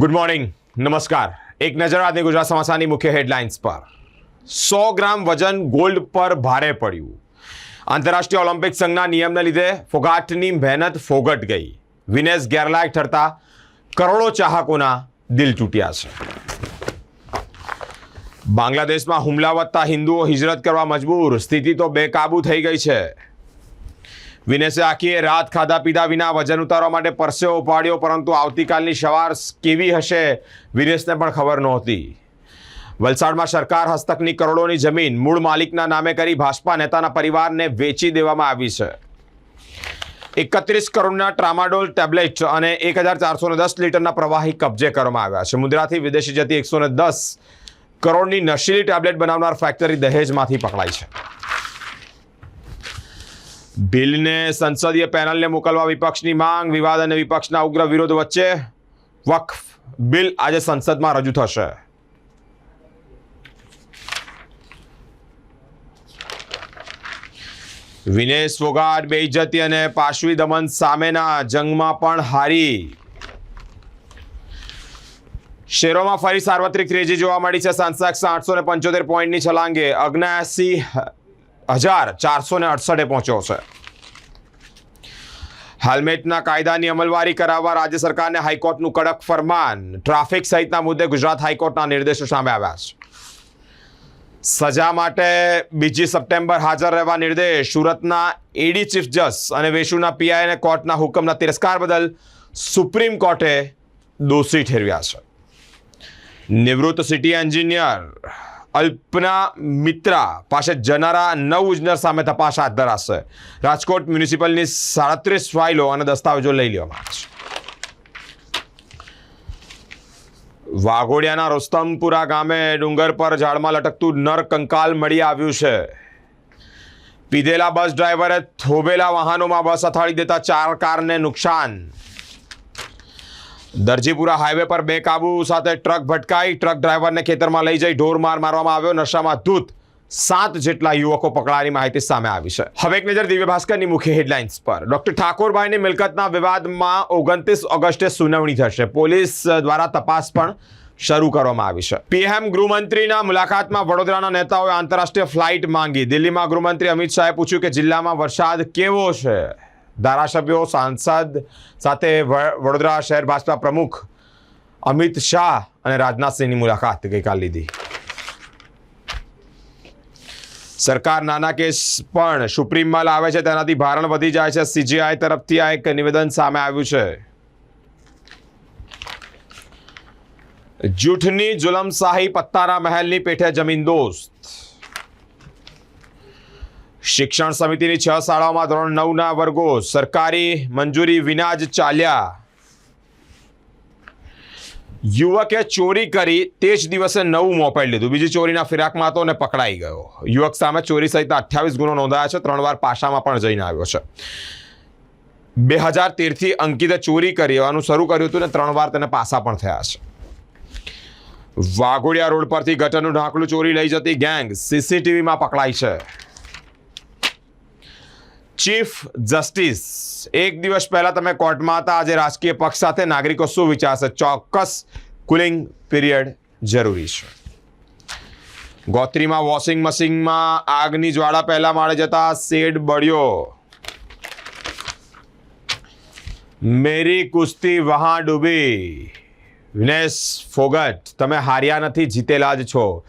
Good morning નમસ્કાર એક નજર આજની ગુજરાત સમાચારની મુખ્ય હેડલાઇન્સ પર સો ગ્રામ વજન ગોલ્ડ પર ભારે પડ્યું આંતરરાષ્ટ્રીય ઓલિમ્પિક સંઘના નિયમને લીધે ફોગાટની મહેનત ફોગટ ગઈ વિનેશ ગેરલાયક ઠરતા કરોડો ચાહકોના દિલ તૂટ્યા છે. બાંગ્લાદેશમાં હુમલા વધતા હિન્દુઓ હિજરત કરવા મજબૂર સ્થિતિ તો બેકાબૂ થઈ ગઈ છે. વિનેશે આખી રાત ખાધા પીધા વિના વજન ઉતારવા માટે પરસેવો પાડ્યો પરંતુ આવતીકાલની સવાર કેવી હશે વિનેશને પણ ખબર નહોતી. વલસાડમાં સરકાર હસ્તકની કરોડોની જમીન મૂળ માલિકના નામે કરી ભાજપા નેતાના પરિવારને વેચી દેવામાં આવી છે. એકત્રીસ કરોડના ટ્રામાડોલ ટેબ્લેટ અને એક હજાર ચારસો દસ લીટરના પ્રવાહી કબજે કરવામાં આવ્યા છે. મુદ્રાથી વિદેશી જતી એકસો દસ કરોડની નશીલી ટેબ્લેટ બનાવનાર ફેક્ટરી દહેજમાંથી પકડાઈ છે. બિલને સંસદીય પેનલને મોકલવા વિપક્ષની માંગ, વિવાદ અને વિપક્ષના ઉગ્ર વિરોધ વચ્ચે વકફ. બિલ આજે સંસદમાં રજૂ થશે. વિનેશ ફોગાટ બેઇજ્જતી અને પાશવી દમન સામેના જંગમાં પણ હારી. શેરોમાં ફરી સાર્વત્રિક ત્રેજી જોવા મળી છે. સેન્સેક્સ આઠસો ને પંચોતેર પોઈન્ટની છલાંગે. અગ્નાસી હજાર ચારસો ને અડસઠે પહોંચ્યો છે. હેલ્મેટના કાયદાની અમલવારી કરાવવા રાજ્ય સરકારને હાઈકોર્ટનું કડક ફરમાન. ટ્રાફિક સહિતના મુદ્દે ગુજરાત હાઈકોર્ટના નિર્દેશો સામે આવ્યા છે. સજા માટે બીજી સપ્ટેમ્બર હાજર રહેવા નિર્દેશ. સુરતના એડી ચીફ જજ અને વેશુના પીઆઈને કોર્ટના હુકમના તિરસ્કાર બદલ સુપ્રીમ કોર્ટે દોષી ઠેરવ્યા છે. નિવૃત્ત સિટી એન્જિનિયર અલ્પના મિત્રા પાસે જનારા નવ ઇજનર સામે તપાસ હાથ ધરાશે. રાજકોટ મ્યુનિસિપલની સાડત્રીસ ફાઇલો અને દસ્તાવેજો લઈ લેવામાં આવશે વાઘોડિયાના રોસ્તમપુરા ગામે ડુંગર પર ઝાડમાં લટકતું નર કંકાલ મળી આવ્યું છે. પીધેલા બસ ડ્રાઈવરે થોભેલા વાહનોમાં બસ અથાળી દેતા ચાર કારને નુકસાન દરજીપુરા હાઈવે પર બેકાબુ સાથે ટ્રક ભટકાઈ. ટ્રક ડ્રાઈવરને ખેતરમાં લઈ જઈ ઢોર માર મારવામાં આવ્યો. નશામાં ધૂત સાત જેટલા યુવકો પકડાની માહિતી સામે આવી છે. હવે એક નજર દિવ્ય ભાસ્કરની મુખ્ય હેડલાઇન્સ પર. ડોક્ટર ઠાકોરભાઈની મિલકતના વિવાદમાં ઓગણત્રીસ ઓગસ્ટે સુનાવણી થશે. પોલીસ દ્વારા તપાસ પણ શરૂ કરવામાં આવી છે. પીએમ ગૃહમંત્રીના મુલાકાતમાં વડોદરાના નેતાઓએ આંતરરાષ્ટ્રીય ફ્લાઇટ માંગી. દિલ્હીમાં ગૃહમંત્રી અમિત શાહે પૂછ્યું કે જિલ્લામાં વરસાદ કેવો છે? ધારાસભ્યો સાંસદ સાથે વડોદરા શહેર ભાજપા પ્રમુખ અમિત શાહ અને રાજનાથસિંહની મુલાકાત ગઈકાલ લીધી. સરકાર નાના કેસ પણ સુપ્રીમમાં લાવે છે, તેનાથી ભારણ વધી જાય છે. સીજીઆઈ તરફથી આ એક નિવેદન સામે આવ્યું છે. જૂઠની જુલમશાહી પત્તારા મહેલની પેઠે જમીન દોસ્ત. શિક્ષણ સમિતિની છ શાળાઓમાં ધોરણ નવના વર્ગો સરકારી મંજૂરી વિના જ ચાલ્યા. યુવકે ચોરી કરી તે જ દિવસે નવું મોપેડ લીધું. બીજી ચોરીના ફિરાકમાં હતો અને પકડાઈ ગયો. યુવક સામે ચોરી સહિતના અઠ્યાવીસ ગુનો નોંધાયા છે. ત્રણ વાર પાસામાં પણ જઈને આવ્યો છે. બે હજાર તેરથી અંકિતે ચોરી કરવાનું શરૂ કર્યું હતું ને ત્રણ વાર તેને પાસા પણ થયા છે. વાઘોડિયા રોડ પરથી ગટરનું ઢાંકણું ચોરી લઈ જતી ગેંગ સીસીટીવીમાં પકડાઈ છે. ચીફ જસ્ટિસ, એક દિવસ પહેલા તમે કોર્ટમાં હતા, આજે રાજકીય પક્ષ સાથે નાગરિકો શું વિચારશે ચોક્કસ કુલિંગ પીરિયડ જરૂરી છે. ગોત્રીમાં વોશિંગ મશીનમાં આગની જ્વાળા પહેલા માળે જતા શેડ બળ્યો. મેરી કુસ્તી વહાં ડૂબી. વિનેશ ફોગટ, તમે હાર્યા નથી, જીતેલા જ છો.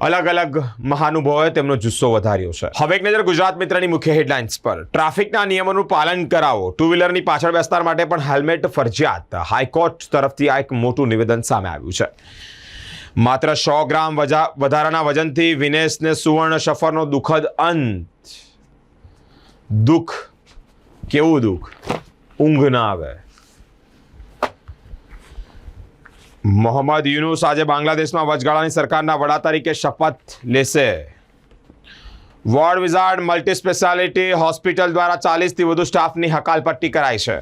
અલગ અલગ મહાનુભાવોએ તેમનો જુસ્સો વધાર્યો છે. હવે એક નજર ગુજરાત મિત્રની મુખ્ય હેડલાઇન્સ પર. ટ્રાફિકના નિયમોનું પાલન કરાવો. ટુ વ્હીલરની પાછળ બેસનાર માટે પણ હેલ્મેટ ફરજિયાત. હાઈકોર્ટ તરફથી આ એક મોટું નિવેદન સામે આવ્યું છે. માત્ર સો ગ્રામ વધારાના વજનથી વિનેશને સુવર્ણ સફરનો દુઃખદ અંત. દુઃખ. કેવું દુઃખ? ઊંઘ ના આવે. મોહમ્મદ યુનુસ આજે બાંગ્લાદેશમાં વચગાળાની સરકારના વડા તરીકે શપથ લેશે. Ward Wizard multi speciality hospital દ્વારા ચાલીસથી વધુ સ્ટાફની હકાલપટ્ટી કરાઈ છે.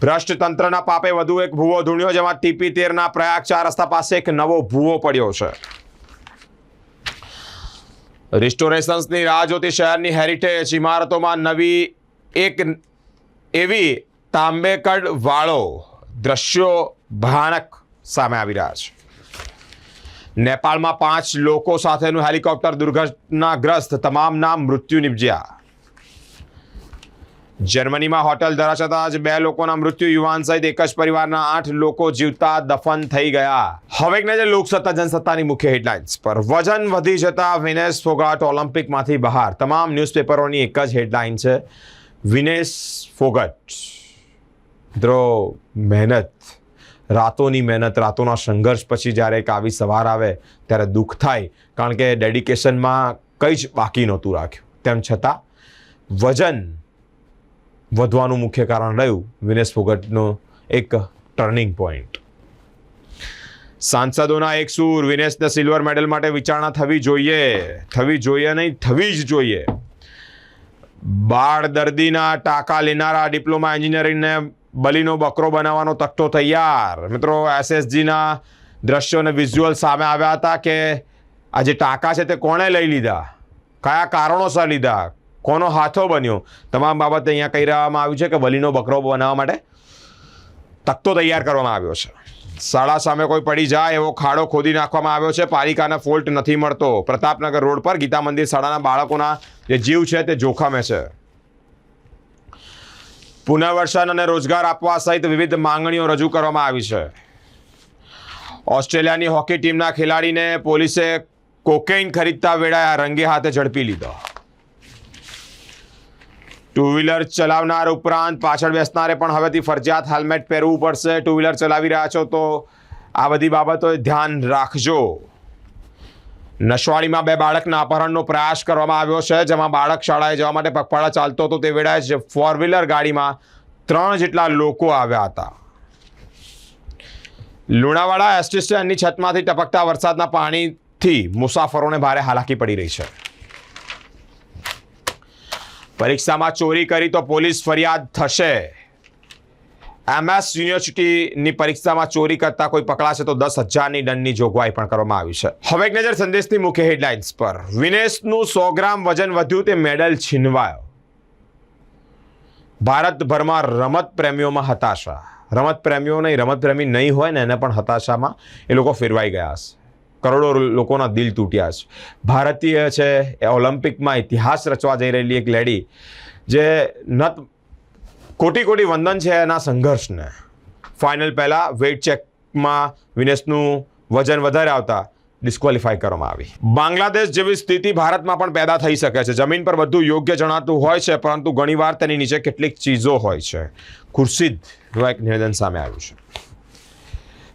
ભ્રષ્ટ તંત્રના પાપે વધુ એક ભૂવો ધૂણ્યો જેમાં ટીપી તેરના પ્રયાગ ચાર રસ્તા પાસે એક નવો ભૂવો પડ્યો છે. રિસ્ટોરેશન્સની રાહ જોતી શહેરની હેરિટેજ ઇમારતોમાં નવી એક એવી તાંબેકડ વાળો દ્રશ્યો ભયાનક સામે આવી રહ્યા છે. નેપાળમાં પાંચ લોકો સાથેનું હેલિકોપ્ટર દુર્ઘટનાગ્રસ્ત, તમામના મૃત્યુ નિપજ્યા. જર્મનીમાં હોટલ ધરાશાતા જ બે લોકોના મૃત્યુ, યુવાન સહિત એક જ પરિવારના આઠ લોકો જીવતા દફન થઈ ગયા. હવે નજર લોકસત્તા, જનસત્તાની મુખ્ય હેડલાઇન્સ પર. વજન વધી જતા વિનેશ ફોગાટ ઓલિમ્પિકમાંથી બહાર. તમામ ન્યૂઝપેપરોની એક જ હેડલાઇન છે, વિનેશ ફોગટ. મિત્રો મહેનત. રાતોની મહેનત, રાતોના સંઘર્ષ પછી જ્યારે એક આવી સવાર આવે, ત્યારે દુઃખ થાય, કારણ કે ડેડિકેશનમાં કંઈ જ બાકી નહોતું રાખ્યું. તેમ છતાં, વજન વધવાનું મુખ્ય કારણ રહ્યું વિનેશ ફોગટનો એક ટર્નિંગ પોઈન્ટ સાંસદોના એક સૂર, વિનેશને સિલ્વર મેડલ માટે વિચારણા થવી જોઈએ. થવી જોઈએ નહીં, થવી જ જોઈએ. બાળ દર્દીના ટાંકા લેનારા ડિપ્લોમા એન્જિનિયરિંગને બલીનો બકરો બનાવવાનો તકતો તૈયાર. મિત્રો, એસએસજીના દ્રશ્યો અને વિઝ્યુઅલ સામે આવ્યા હતા કે આ જે ટાંકા છે તે કોણે લઈ લીધા? કયા કારણોસર લીધા? કોનો હાથો બન્યો? તમામ બાબતે અહીંયા કહી રહેવામાં આવ્યું છે કે બલીનો બકરો બનાવવા માટે તકતો તૈયાર કરવામાં આવ્યો છે. શાળા સામે કોઈ પડી જાય એવો ખાડો ખોદી નાખવામાં આવ્યો છે. પાલિકાને ફોલ્ટ નથી મળતો. પ્રતાપનગર રોડ પર ગીતા મંદિર શાળાના બાળકોના જે જીવ છે તે જોખમે છે. પુનર્વસન અને રોજગાર આપવા સહિત વિવિધ માંગણીઓ રજૂ કરવામાં આવી છે. ઓસ્ટ્રેલિયાની હોકી ટીમના ખેલાડીને પોલીસે કોકેઇન ખરીદતા વેળાએ રંગે હાથે ઝડપી લીધો. ટુ વ્હીલર ચલાવનાર ઉપરાંત પાછળ બેસનારે પણ હવેથી ફરજિયાત હેલ્મેટ પહેરવું પડશે. ટુ વ્હીલર ચલાવી રહ્યા છો તો આ બધી બાબતોએ ધ્યાન રાખજો. નશવાડીમાં બે બાળકના અપહરણનો પ્રયાસ કરવામાં આવ્યો છે, જેમાં બાળક શાળાએ જવા માટે પગપાળા ચાલતો હતો. તે વેળાએ જ ફોર વ્હીલર ગાડીમાં ત્રણ જેટલા લોકો આવ્યા હતા. લુણાવાડા એસટી સ્ટેન્ડની છતમાંથી ટપકતા વરસાદના પાણીથી મુસાફરોને ભારે હાલાકી પડી રહી છે. પરીક્ષામાં ચોરી કરી તો પોલીસ ફરિયાદ થશે. એમએસ યુનિવર્સિટીની પરીક્ષામાં ચોરી કરતા કોઈ પકડાશે તો દસ હજારની દંડની જોગવાઈ પણ કરવામાં આવી છે. હવે એક નજર સંદેશની મુખ્ય હેડલાઇન્સ પર. વિનેશનું સો ગ્રામ વજન વધ્યું તે મેડલ છીનવાયો. ભારતભરમાં રમત પ્રેમીઓમાં હતાશા. રમત પ્રેમીઓ નહીં, રમત પ્રેમી નહીં હોય ને એને પણ હતાશામાં એ લોકો ફેરવાઈ ગયા છે. કરોડો લોકોના દિલ તૂટ્યા છે. ભારતીય છે એ ઓલિમ્પિકમાં ઇતિહાસ રચવા જઈ રહેલી એક લેડી, જે નત કોટી કોટી વંદન છે એના સંઘર્ષને. ફાઇનલ પહેલાં વેઇટ ચેકમાં વિનેશનું વજન વધારે આવતા ડિસ્ક્વોલિફાય કરવામાં આવી. બાંગ્લાદેશ જેવી સ્થિતિ ભારતમાં પણ પેદા થઈ શકે છે. જમીન પર બધું યોગ્ય જણાતું હોય છે, પરંતુ ઘણીવાર તેની નીચે કેટલીક ચીજો હોય છે. ખુરશીદ એક નિવેદન સામે આવ્યું છે.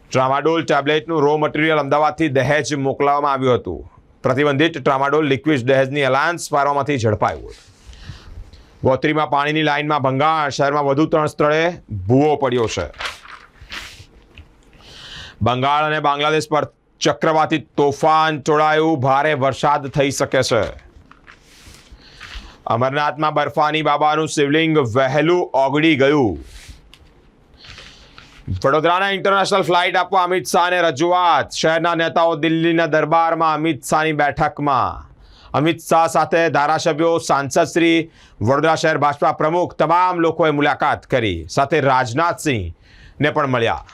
ટ્રામાડોલ ટેબ્લેટનું રો મટીરિયલ અમદાવાદથી દહેજ મોકલાવવામાં આવ્યું હતું. પ્રતિબંધિત ટ્રામાડોલ લિક્વિડ દહેજની એલાયન્સ પારવામાંથી ઝડપાયું હતું. ગોત્રીમાં પાણીની લાઇનમાં ભંગાણ. શહેરમાં વધુ ત્રણ સ્થળે ભૂવો પડ્યો છે. બંગાળ અને બાંગ્લાદેશ પર ચક્રવાતી તોફાન ચોળાયું. ભારે વરસાદ થઈ શકે છે. અમરનાથમાં બર્ફાની બાબાનું શિવલિંગ વહેલું ઓગળી ગયું. વડોદરાના ઇન્ટરનેશનલ ફ્લાઇટ આપવા અમિત શાહને રજૂઆત. શહેરના નેતાઓ દિલ્હીના દરબારમાં અમિત શાહની બેઠકમાં. અમિત શાહ સાથે ધારાસભ્યો, સાંસદ શ્રી, વડોદરા શહેર ભાજપા પ્રમુખ તમામ લોકોએ મુલાકાત કરી. સાથે રાજનાથસિંહને પણ મળ્યા.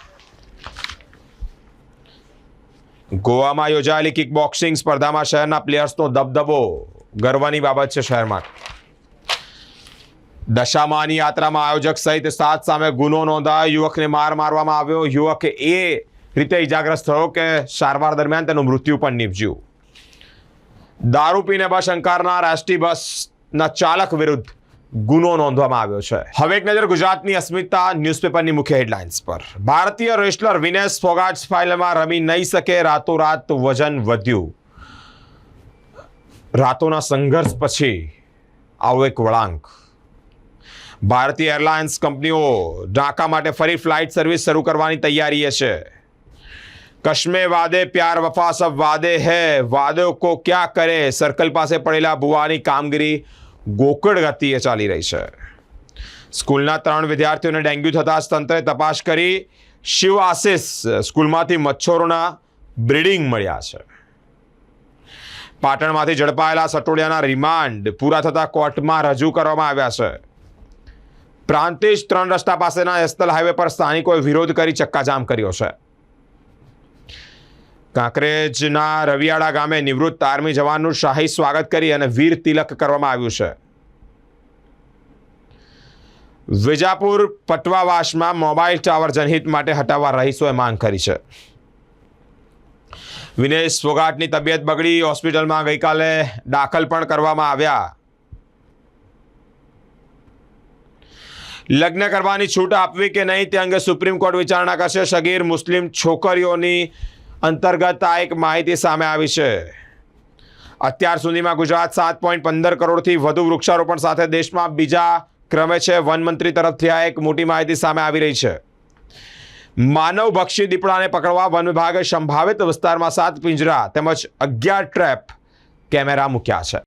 ગોવામાં યોજાયેલી કિક બોક્સિંગ સ્પર્ધામાં શહેરના પ્લેયર્સનો દબદબો. ગર્વની બાબત છે શહેરમાં. દશામાની યાત્રામાં આયોજક સહિત સાત સામે ગુનો નોંધાયો. યુવકને માર મારવામાં આવ્યો. યુવક એ રીતે ઇજાગ્રસ્ત થયો કે સારવાર દરમિયાન તેનું મૃત્યુ પણ નીપજ્યું. દારૂ પીને બસ અંકારનાર એસટી બસના ચાલક વિરુદ્ધ ગુનો નોંધવામાં આવ્યો છે. હવે એક નજર ગુજરાતની અસ્મિતા ન્યૂઝપેપરની મુખ્ય હેડલાઇન્સ પર. ભારતીય રેસલર વિનેશ ફોગાટ્સ ફાઇનલમાં રમી નહીં શકે, રાતોરાત વજન વધ્યું. રાતોના સંઘર્ષ પછી આવો એક વળાંક. ભારતીય એરલાઇન્સ કંપનીઓ ઢાકા માટે ફરી ફ્લાઇટ સર્વિસ શરૂ કરવાની તૈયારીએ છે. કશ્મે વાદે પ્યાર વફા સબ વાદે હૈ. વાદો કો ક્યા કરે? સર્કલ પાસે પડેલા ભુવાની કામગીરી ગોકળ ગતિએ ચાલી રહી છે. સ્કૂલના ત્રણ વિદ્યાર્થીઓને ડેન્ગ્યુ થતાં જ તંત્રે તપાસ કરી. શિવ આશિષ સ્કૂલમાંથી મચ્છરોના બ્રીડિંગ મળ્યા છે. પાટણમાંથી ઝડપાયેલા સટોડિયાના રિમાન્ડ પૂરા થતા કોર્ટમાં રજૂ કરવામાં આવ્યા છે. પ્રાંતિજ ત્રણ રસ્તા પાસેના એસ્તલ હાઈવે પર સ્થાનિકોએ વિરોધ કરી ચક્કાજામ કર્યો છે. કાંકરેજના રવિયાળા ગામે નિવૃત્ત આર્મી જવાનનું શાહી સ્વાગત કરી અને વીર તિલક કરવામાં આવ્યું છે. વિજાપુર પટવાવાસમાં મોબાઈલ ટાવર જનહિત માટે હટાવવા રહીશોએ માંગ કરી છે. વિનેશ ફોગાટની તબિયત બગડી, હોસ્પિટલમાં ગઈકાલે દાખલ પણ કરવામાં આવ્યા. લગ્ન કરવાની છૂટ આપવી કે નહીં તે અંગે સુપ્રીમ કોર્ટ વિચારણા કરશે. સગીર મુસ્લિમ છોકરીઓની અંતર્ગત આ એક માહિતી સામે આવી છે. અત્યાર સુધીમાં ગુજરાત સાત પોઈન્ટ પંદર કરોડથી વધુ વૃક્ષારોપણ સાથે દેશમાં બીજા ક્રમે છે વનમંત્રી તરફથી આ એક મોટી માહિતી સામે આવી રહી છે. માનવ ભક્ષી દીપડાને પકડવા વન વિભાગે સંભાવિત વિસ્તારમાં સાત પિંજરા તેમજ અગિયાર ટ્રેપ કેમેરા મૂક્યા છે.